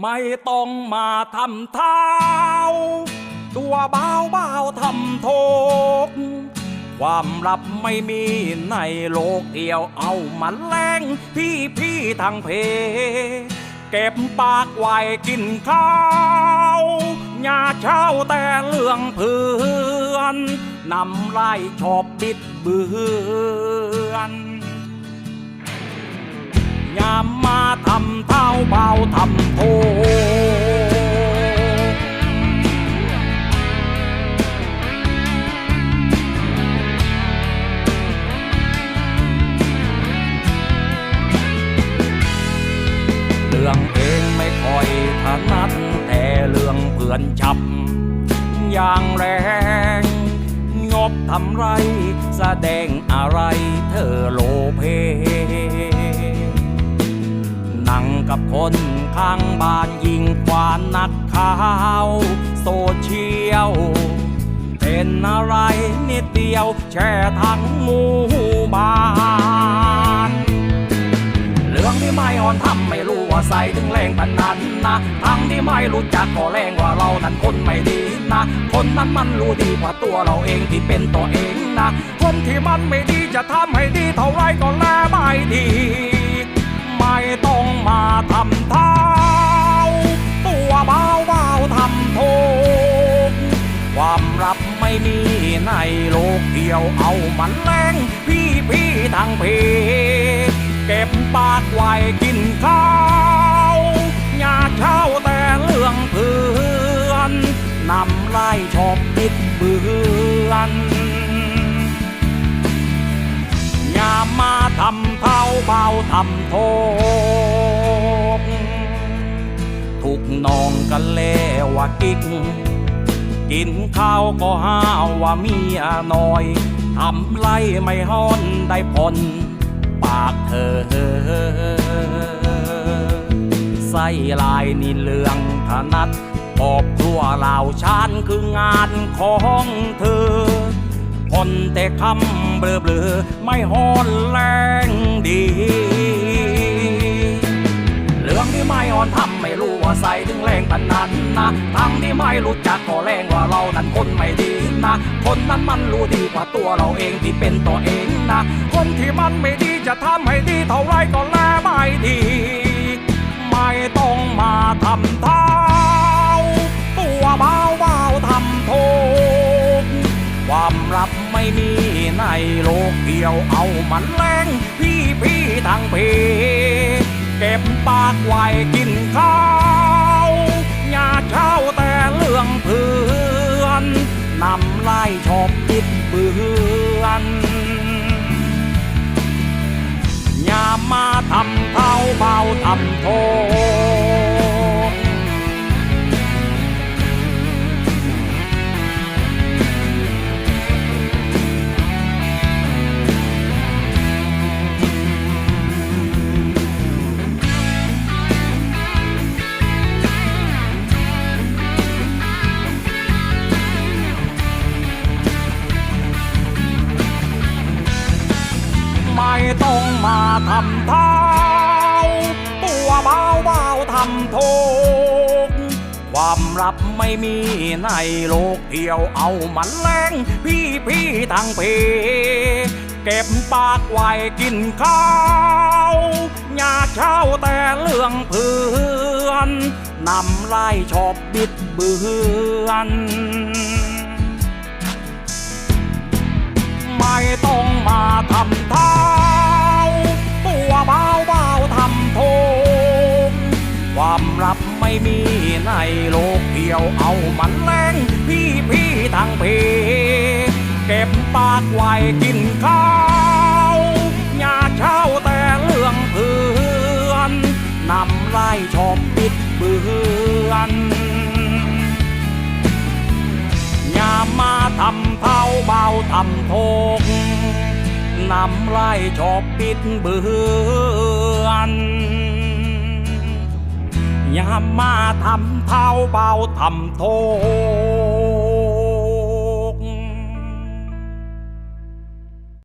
ไม่ต้องมาทำเท้า ตัวเบาเบาทำโทก ความลับไม่มีในโลกเดียวเอามันแรงพี่พี่ทางเพ เก็บปากไว้กินข้าวอย่าเช่าแต่เรื่องเพื่อนนำไล่ชอบบิดเบือน องเพื่อนชับ อย่างแรง งบทำไร แสดงอะไรเธอโลเพนั่งกับคนข้างบ้านยิงกว่านนักข่าวโซเชียลเป็นอะไรนิดเดียวแช่ทั้งหมู่บ้าน ที่ไม่อ่อนทำไม่รู้ว่าใส่ถึงแรงปานนั้นนะทั้งที่ไม่รู้จักก็แรงว่าเรานั้นคนไม่ดีนะ คนนั้นมันรู้ดีกว่าตัวเราเองที่เป็นตัวเองนะ คนที่มันไม่ดีจะทำให้ดีเท่าไรก็แลไม่ดี ไม่ต้องมาทำเท้าตัวเบาเบาทำโทษความลับไม่มีในโลกเดียวเอามันแรงพี่พี่ทางเพ กไว้กินข้าวอย่าเช่าแต่เรื่องเพื่อนนำไล่ชอบบิดเบือนอย่ามาทำเท้าเบาทำโทษถูกนองกันแล้วว่ากิ๊กกินข้าวก็ห้าวว่ามียน้อยทำไรไม่ฮ้อนได้ผล ปากเธอใส่ลายนี่เลืองถนัดปอบครัวเหล่าชานคืองานของเธอคนแต่คำเบลอเบลอไม่ฮอนแรงดี เรื่องที่ไม่อ่อนทำ ใส่ถึงแรงปานนั้นนะทั้งที่ไม่รู้จักก็แรงว่าเรานั้นคนไม่ดีนะคนนั้นมันรู้ดีกว่าตัวเราเองที่เป็นตัวเองนะคนที่มันไม่ดีจะทำให้ดีเท่าไรก็แลไม่ดี ไม่ต้องมาทำเท้าตัวเบาเบาทำโทษความลับไม่มีในโลกเดียวเอามันแรงพี่พี่ทางเพเก็บปากไว้กินข้าวอ เช่าแต่เรื่องเพื่อนนำไล่ชอบติดเบือ งมาทำเท้า ตัวเบาเบาทำโทษความลับไม่มีในโลกเดียวเอามันแรงพี่พี่ทางเพเก็บปากไว้กินข้าวอย่าเช่าแต่เรื่องเพื่อนนำไล่ชอบบิดเบือนไม่ ม่มีในโลกเดียวเอามันแรงพี่พี่ทางเพเก็บปากไว้กินข้าวอย่าเช่าแต่เรื่องเพื่อนนำไล่ชอบบิดเบือนอย่ามาทำเท้าเบาทำโทกนำไล่ชอบปิดเบือน ยามมาทำเท้าเบาทำโท